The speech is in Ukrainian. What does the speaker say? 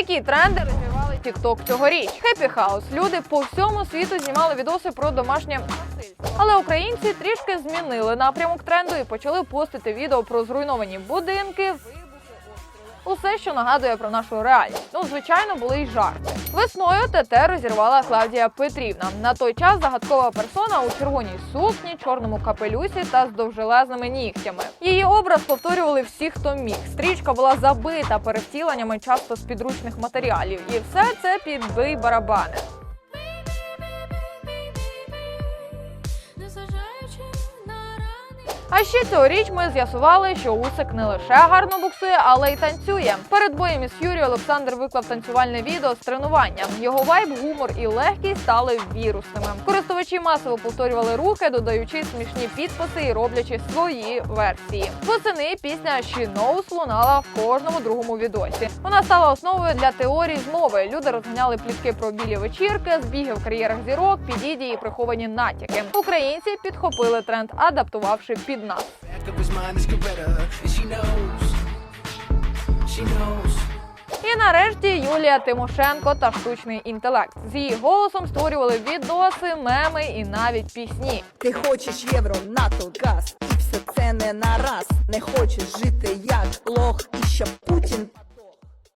Які тренди розвивали TikTok цьогоріч? Happy House. Люди по всьому світу знімали відоси про домашнє насильство. Але українці трішки змінили напрямок тренду і почали постити відео про зруйновані будинки, Усе, що нагадує про нашу реальність. Ну, звичайно, були й жарти. Весною ТТ розірвала Клавдія Петрівна. На той час загадкова персона у червоній сукні, чорному капелюсі та з довжелезними нігтями. Її образ повторювали всі, хто міг. Стрічка була забита перевтіленнями часто з підручних матеріалів, і все це під бий барабани. А ще цьогоріч ми з'ясували, що Усик не лише гарно буксує, але й танцює. Перед боєм із Ф'юрі Олександр виклав танцювальне відео з тренування. Його вайб, гумор і легкість стали вірусними. Користувачі масово повторювали рухи, додаючи смішні підписи і роблячи свої версії. Восени пісня «She Knows» лунала в кожному другому відосі. Вона стала основою для теорій змови. Люди розганяли плітки про білі вечірки, збіги в кар'єрах зірок, підіді і приховані натяки. Українці підхопили тренд, адаптувавши під нас. She knows. І нарешті Юлія Тимошенко та штучний інтелект з її голосом створювали відоси, меми і навіть пісні. Ти хочеш євро, НАТО, газ, і все це не на раз. Не хочеш жити як лох, і щоб